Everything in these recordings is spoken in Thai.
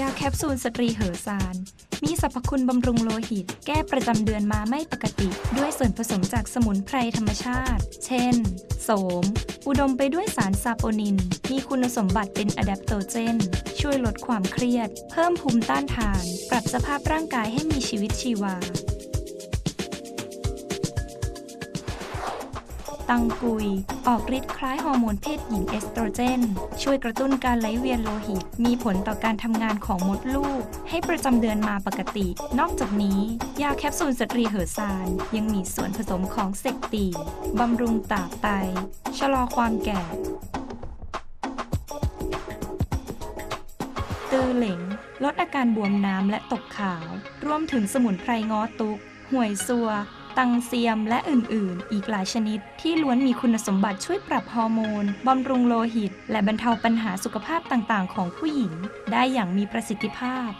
ยาแคปซูลสตรีเหอซาน มีสรรพคุณบำรุงโลหิต แก้ประจำเดือนมาไม่ปกติ ด้วยส่วนผสมจากสมุนไพรธรรมชาติ เช่น โสม อุดมไปด้วยสารซาโปนิน มีคุณสมบัติเป็นอะแดปโตเจน ช่วยลดความเครียด เพิ่มภูมิต้านทาน ปรับสภาพร่างกายให้มีชีวิตชีวา ตังกุย ออกฤทธิ์คล้ายฮอร์โมนเพศหญิงเอสโตรเจน ช่วยกระตุ้นการไหลเวียนโลหิต มีผลต่อการทำงานของมดลูก ให้ประจำเดือนมาปกติ นอกจากนี้ ยาแคปซูลสตรีเหอซาน ยังมีส่วนผสมของเซกตีบำรุงตาไต ชะลอความแก่ ตือเหลงลดอาการบวมน้ำและตกขาว รวมถึงสมุนไพรงอตุก ห่วยซัว ตังเซียมและอื่น ๆ อีกหลายชนิด ที่ล้วนมีคุณสมบัติช่วยปรับฮอร์โมนบำรุงโลหิต และบรรเทาปัญหาสุขภาพต่าง ๆ ของผู้หญิง ได้อย่างมีประสิทธิภาพ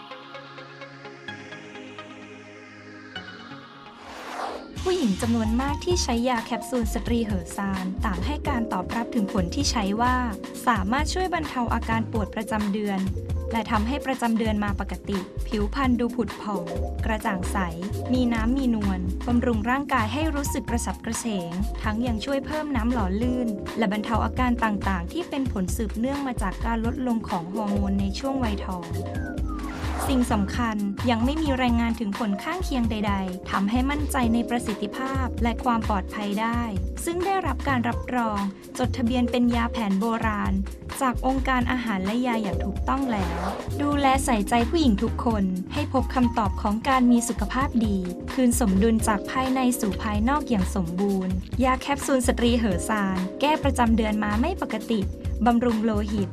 ผู้หญิงจำนวนมากที่ใช้ยาแคปซูลสตรีเหอซานต่างให้การตอบรับถึงผลที่ใช้ว่า สามารถช่วยบรรเทาอาการปวดประจำเดือน และทำให้ประจำเดือนมาปกติ ผิวพรรณดูผุดผ่องกระจ่างใส มีน้ำมีนวลบำรุงร่างกายให้รู้สึกกระสับกระเฉง ทั้งยังช่วยเพิ่มน้ำหล่อลื่น และบรรเทาอาการต่างๆ ที่เป็นผลสืบเนื่องมาจากการลดลงของฮอร์โมนในช่วงวัยทอง สิ่งสำคัญยังไม่มีรายงานถึงผลข้างเคียงใด ๆทำให้มั่นใจในประสิทธิภาพและความปลอดภัยได้ ซึ่งได้รับการรับรอง จดทะเบียนเป็นยาแผนโบราณ จากองค์การอาหารและยาอย่างถูกต้องแล้ว ดูแลใส่ใจผู้หญิงทุกคน ให้พบคำตอบของการมีสุขภาพดี คืนสมดุลจากภายในสู่ภายนอกอย่างสมบูรณ์ ยาแคปซูลสตรีเหอซาน แก้ประจำเดือนมาไม่ปกติบำรุงโลหิต